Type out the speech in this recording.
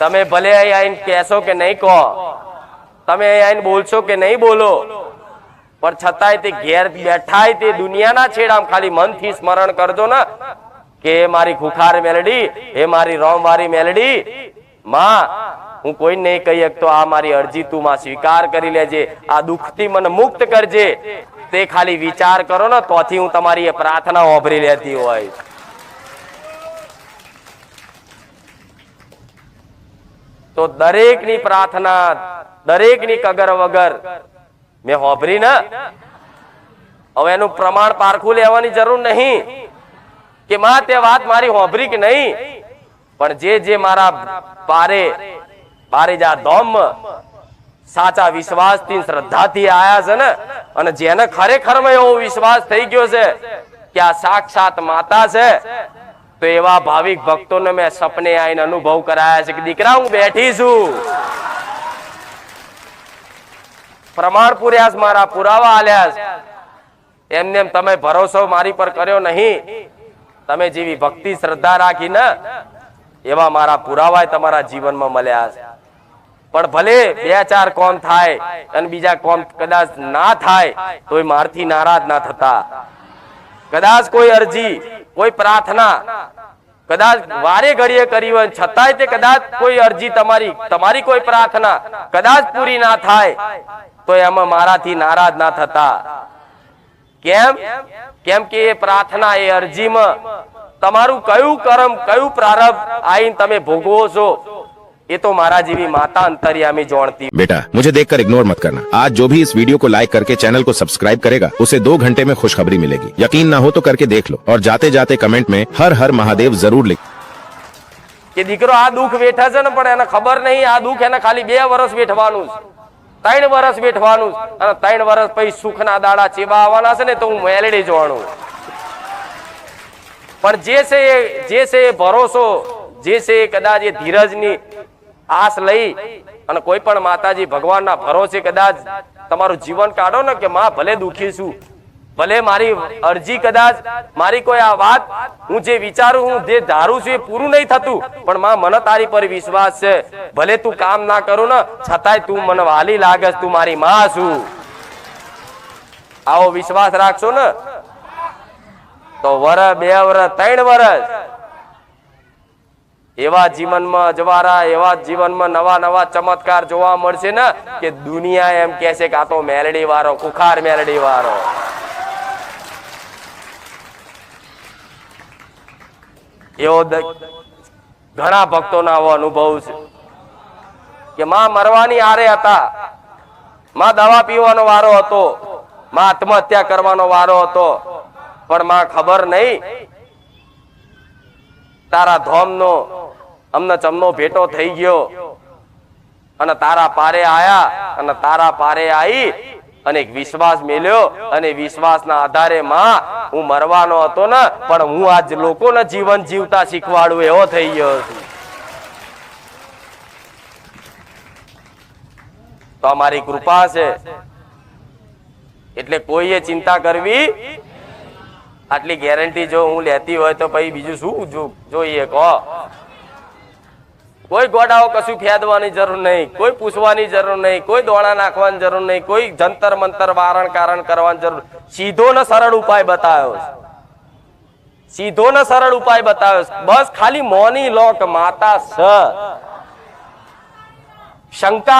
તમે ભલે અહીં આવીને કહેશો કે નહીં કહો. તમે અહીં આવીને બોલશો કે નહીં બોલો. પણ છતાંય તે ઘેર બેઠાય તે દુનિયાના છેડામાં ખાલી મનથી સ્મરણ કરજો ને કે હે મારી ખુખાર મેલડી હે મારી રોમવારી મેલડી. માં, હું કોઈ નહીં કહી શકતો, આ મારી અરજી તું માં સ્વીકાર કરી લેજે, આ દુઃખથી મને મુક્ત કરજે. તે ખાલી વિચાર કરો ને, તોથી હું તમારી એ પ્રાર્થના ઓભરી લેતી હોય. તો દરેકની પ્રાર્થના, દરેકની કગર વગર. મેં હોભરી ને. હવે એનું પ્રમાણ પારખું લેવાની જરૂર નહીં. કે માં, તે વાત મારી હોભરી કે નહીં? પણ જે જે મારા પારે જા ધોમ, સાચા વિશ્વાસથી, શ્રદ્ધાથી આયા છે ને, અને જેને ખરેખરમાં એવો વિશ્વાસ થઈ ગયો છે કે આ સાક્ષાત માતા છે તો એવા ભાવિક ભક્તોને મેં સપને આવીને અનુભવ કરાયા છે કે દીકરા હું બેઠી છું. પ્રમાણ પૂર્યા મારા પુરાવા આલ્યા એમને એમ તમે ભરોસો મારી પર કર્યો નહીં. તમે જેવી ભક્તિ, શ્રદ્ધા રાખી ને એવા મારા પુરાવા તમારા જીવનમાં મળ્યા છે. પણ ભલે બે ચાર કોમ થાય અને બીજા કોમ કદાચ ના થાય તો મારથી નારાજ ના થતા. કદાચ કોઈ અરજી, કોઈ પ્રાર્થના કદાચ વારે ઘડીએ કરી હોય છતાંય તે કદાચ કોઈ અરજી તમારી તમારી કોઈ પ્રાર્થના કદાચ પૂરી ના થાય, તો એમાં મારાથી નારાજ ના થતા. કેમ? કેમ કે એ પ્રાર્થના, એ અરજીમાં તમારું કયું કર્મ, કયું પ્રારંભ આઈને તમે ભોગવો છો? એ તો મારા જેવી માતા અંતર્યામી જાણતી बेटा मुझे देखकर इग्नोर मत करना आज जो भी इस वीडियो को लाइक करके चैनल को सब्सक्राइब करेगा उसे दो घंटे में खुशखबरी मिलेगी यकीन ना हो तो करके देख लो और जाते जाते कमेंट में हर हर महादेव जरूर लिख કે દીકરો આ દુઃખ વેઠે છે ને પણ એને ખબર નહીં આ દુઃખ એને ખાલી બે વર્ષ વેઠવાનું છે ત્રણ વર્ષ વેઠવાનું છે. અને ત્રણ વર્ષ પછી સુખના દાડા ચેવા આવવાના છે ને તો હું મેલડી જોવાનું પણ જે છે એ જે છે એ ભરોસો જે છે એ કદાચ એ ધીરજની આસ લઈ અને કોઈ પણ માતાજી ભગવાનના ભરોસે કદાચ તમારું જીવન કાઢો ને કે માં ભલે દુખી છું, ભલે મારી અરજી કદાચ મારી કોઈ આ વાત હું જે વિચારું, હું જે ધારું છું એ પૂરું નહીં થતું. પણ માં, મને તારી પર વિશ્વાસ છે. ભલે તું કામ ના કરું ને, છતાંય તું મને વાલી લાગે તું મારી માં છું. આવો વિશ્વાસ રાખશો ને? તો વર બે વર, ત્રણ વર્ષ એવા જીવનમાં જવારા એવા જીવનમાં નવા નવા ચમત્કાર જોવા મળશે ને કે દુનિયા એમ કે છે કે આ તો મેલડી વાળો કુખાર મેલડી વાળો એવો ઘણા ભક્તોના આવો અનુભવ છે કે માં મરવાની આરે હતા. માં દવા પીવાનો વારો હતો, માં આત્મહત્યા કરવાનો વારો હતો, પણ માં ખબર નહીં. તારા ધોમનો અમને ચમનો ભેટો થઈ ગયો. અને તારા પારે આયા, અને તારા પારે આવી અને વિશ્વાસ મેલ્યો, અને વિશ્વાસના આધારે માં હું મરવાનો હતો ને, પણ હું આજ લોકોને જીવન જીવતા શીખવાડું એવો થઈ ગયો છું. તો અમારી કૃપા છે. એટલે કોઈએ ચિંતા કરવી? આટલી ગેરંટી જો હું લેતી હોય તો પછી બીજું શું જોઈએ કહો. કોઈ ગોડાઓ કશું ફેદવાની જરૂર નહીં, કોઈ પૂછવાની જરૂર નહીં, કોઈ દોણા નાખવાની જરૂર નહીં, કોઈ જંતર મંતર વારણ કારણ કરવાની જરૂર. સીધો ને સરળ ઉપાય બતાવ્યો સીધો ને સરળ ઉપાય બતાવ્યો બસ ખાલી મોની લોક માતા સ. શંકા